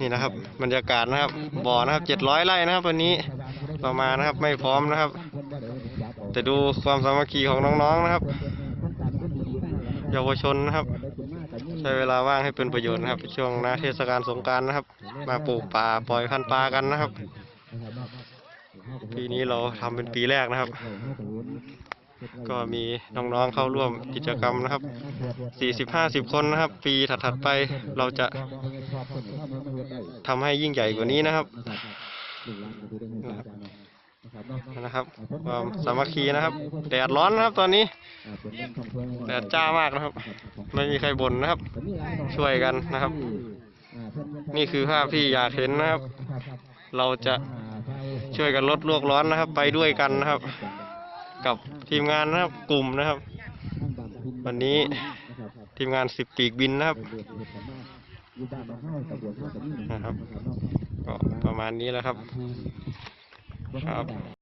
นี่นะครับบรรยากาศนะครับบ่อนะครับเจ็ดร้อยไร่นะครับ วันนี้ประมาณนะครับไม่พร้อมนะครับ แต่ดูความสามัคคีของน้องๆนะครับ เยาวชนนะครับ ใช้เวลาว่างให้เป็นประโยชน์นะครับช่วงหน้าเทศกาลสงการนะครับ มาปลูกป่าปล่อยพันธุ์ปลากันนะครับปีนี้เราทำเป็นปีแรกนะครับ ก็มีน้องๆเข้าร่วมกิจกรรมนะครับสี่สิบห้าสิบคนนะครับ ปีถัดๆไปเราจะทำให้ยิ่งใหญ่กว่านี้นะครับนะครับความสามัคคีนะครับ แดดร้อนนะครับตอนนี้ แดดจ้ามากนะครับ ไม่มีใครบ่นนะครับ ช่วยกันนะครับ นี่คือภาพที่อยากเห็นนะครับ เราจะช่วยกันลดโลกร้อนนะครับ ไปด้วยกันนะครับ กับทีมงานนะครับกลุ่มนะครับ วันนี้ทีมงานสิบปีกบินนะครับนะครับ ก็ประมาณนี้แล้วครับ ครับ